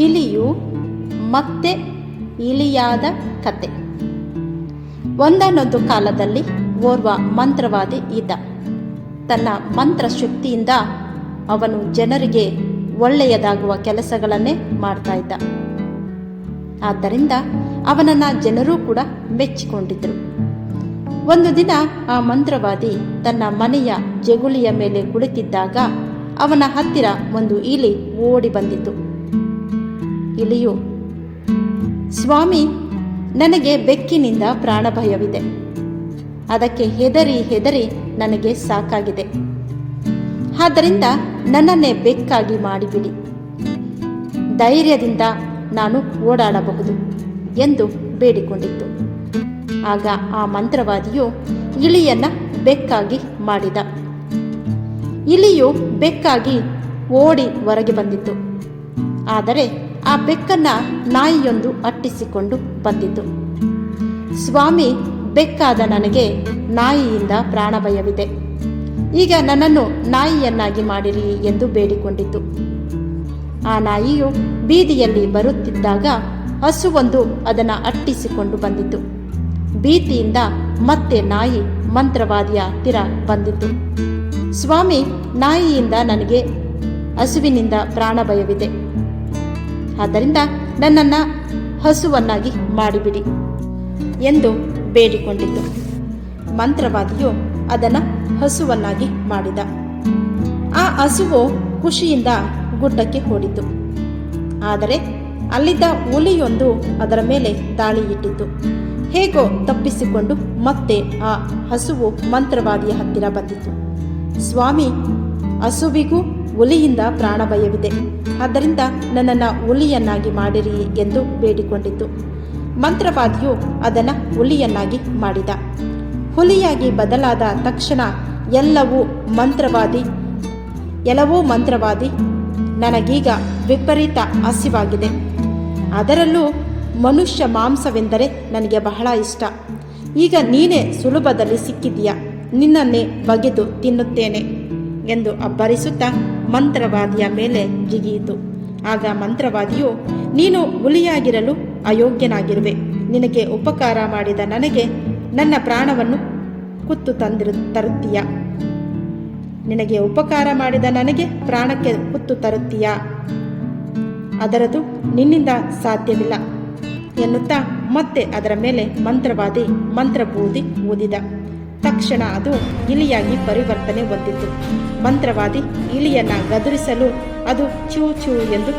ಇಲಿಯು ಮತ್ತೆ ಇಲಿಯಾದ ಕತೆ. ಒಂದನ್ನೊಂದು ಕಾಲದಲ್ಲಿ ಓರ್ವ ಮಂತ್ರವಾದಿ ಇದ್ದ. ತನ್ನ ಮಂತ್ರ ಶಕ್ತಿಯಿಂದ ಅವನು ಜನರಿಗೆ ಒಳ್ಳೆಯದಾಗುವ ಕೆಲಸಗಳನ್ನೇ ಮಾಡ್ತಾ ಇದ್ದ. ಆದ್ದರಿಂದ ಅವನನ್ನು ಜನರೂ ಕೂಡ ಮೆಚ್ಚಿಕೊಂಡಿದ್ದರು ಒಂದು ದಿನ ಆ ಮಂತ್ರವಾದಿ ತನ್ನ ಮನೆಯ ಜಗುಲಿಯ ಮೇಲೆ ಕುಳಿತಿದ್ದಾಗ ಅವನ ಹತ್ತಿರ ಒಂದು ಇಲಿ ಓಡಿ ಬಂದಿತು ಇಲಿಯು ಸ್ವಾಮಿ, ನನಗೆ ಬೆಕ್ಕಿನಿಂದ ಪ್ರಾಣಭಯವಿದೆ. ಅದಕ್ಕೆ ಹೆದರಿ ಹೆದರಿ ನನಗೆ ಸಾಕಾಗಿದೆ. ಆದ್ದರಿಂದ ನನ್ನನ್ನೇ ಬೆಕ್ಕಾಗಿ ಮಾಡಿಬಿಡಿ. ಧೈರ್ಯದಿಂದ ನಾನು ಓಡಾಡಬಹುದು ಎಂದು ಬೇಡಿಕೊಂಡಿತ್ತು. ಆಗ ಆ ಮಂತ್ರವಾದಿಯು ಇಲಿಯನ್ನ ಬೆಕ್ಕಾಗಿ ಮಾಡಿದ. ಇಲಿಯು ಬೆಕ್ಕಾಗಿ ಓಡಿ ಹೊರಗೆ ಬಂದಿತ್ತು. ಆದರೆ ಆ ಬೆಕ್ಕನ್ನ ನಾಯಿಯೊಂದು ಅಟ್ಟಿಸಿಕೊಂಡು ಬಂದಿತು. ಸ್ವಾಮಿ, ಬೆಕ್ಕಾದ ನನಗೆ ನಾಯಿಯಿಂದ ಪ್ರಾಣಭಯವಿದೆ ಈಗ ನನ್ನನ್ನು ನಾಯಿಯನ್ನಾಗಿ ಮಾಡಿರಿ ಎಂದು ಬೇಡಿಕೊಂಡಿತು. ಆ ನಾಯಿಯು ಬೀದಿಯಲ್ಲಿ ಬರುತ್ತಿದ್ದಾಗ ಹಸುವೊಂದು ಅದನ್ನು ಅಟ್ಟಿಸಿಕೊಂಡು ಬಂದಿತು. ಭೀತಿಯಿಂದ ಮತ್ತೆ ನಾಯಿ ಮಂತ್ರವಾದಿಯ ಹತ್ತಿರ ಬಂದಿತು. ಸ್ವಾಮಿ, ನಾಯಿಯಿಂದ ನನಗೆ ಹಸುವಿನಿಂದ ಪ್ರಾಣಭಯವಿದೆ ಆದ್ದರಿಂದ ನನ್ನನ್ನು ಹಸುವನ್ನಾಗಿ ಮಾಡಿಬಿಡಿ ಎಂದು ಬೇಡಿಕೊಂಡಿತು. ಮಂತ್ರವಾದಿಯು ಅದನ್ನು ಹಸುವನ್ನಾಗಿ ಮಾಡಿದ. ಆ ಹಸುವು ಖುಷಿಯಿಂದ ಗುಡ್ಡಕ್ಕೆ ಓಡಿತು. ಆದರೆ ಅಲ್ಲಿದ್ದ ಹುಲಿಯೊಂದು ಅದರ ಮೇಲೆ ದಾಳಿ ಇಟ್ಟಿತು ಹೇಗೋ ತಪ್ಪಿಸಿಕೊಂಡು ಮತ್ತೆ ಆ ಹಸುವು ಮಂತ್ರವಾದಿಯ ಹತ್ತಿರ ಬಂದಿತು. ಸ್ವಾಮಿ, ಹಸುವಿಗೂ ಹುಲಿಯಿಂದ ಪ್ರಾಣಭಯವಿದೆ. ಆದ್ದರಿಂದ ನನ್ನನ್ನು ಹುಲಿಯನ್ನಾಗಿ ಮಾಡಿರಿ ಎಂದು ಬೇಡಿಕೊಂಡಿತು. ಮಂತ್ರವಾದಿಯು ಅದನ್ನು ಹುಲಿಯನ್ನಾಗಿ ಮಾಡಿದ. ಹುಲಿಯಾಗಿ ಬದಲಾದ ತಕ್ಷಣ ಎಲ್ಲವೂ ಮಂತ್ರವಾದಿ ಎಲ್ಲವೂ ಮಂತ್ರವಾದಿ, ನನಗೀಗ ವಿಪರೀತ ಹಸಿವಾಗಿದೆ. ಅದರಲ್ಲೂ ಮನುಷ್ಯ ಮಾಂಸವೆಂದರೆ ನನಗೆ ಬಹಳ ಇಷ್ಟ. ಈಗ ನೀನೇ ಸುಲಭದಲ್ಲಿ ಸಿಕ್ಕಿದೀಯ ನಿನ್ನನ್ನೇ ಬಗೆದು ತಿನ್ನುತ್ತೇನೆ. ಎಂದು ಅಬ್ಬರಿಸುತ್ತಾ ಮಂತ್ರವಾದಿಯ ಮೇಲೆ ಜಿಗಿಯಿತು. ಆಗ ಮಂತ್ರವಾದಿಯು, ನೀನು ಹುಲಿಯಾಗಿರಲು ಅಯೋಗ್ಯನಾಗಿರುವೆ. ನಿನಗೆ ಉಪಕಾರ ಮಾಡಿದ ನನಗೆ ನನ್ನ ಪ್ರಾಣವನ್ನು ಕುತ್ತು ತಂದಿರು, ತರುತ್ತೀಯ. ನಿನಗೆ ಉಪಕಾರ ಮಾಡಿದ ನನಗೆ ಪ್ರಾಣಕ್ಕೆ ಕುತ್ತು ತರುತ್ತೀಯ. ಅದರದು ನಿನ್ನಿಂದ ಸಾಧ್ಯವಿಲ್ಲ ಎನ್ನುತ್ತಾ ಮತ್ತೆ ಅದರ ಮೇಲೆ ಮಂತ್ರವಾದಿ ಮಂತ್ರಬೂದಿ ಊದಿದ ತಕ್ಷಣ ಅದು ಇಲಿಯಾಗಿ ಪರಿವರ್ತನೆ ಹೊಂದಿತು. ಮಂತ್ರವಾದಿ ಇಲಿಯನ್ನ ಗದರಿಸಲು ಅದು ಚೂ ಚೂ ಎಂದು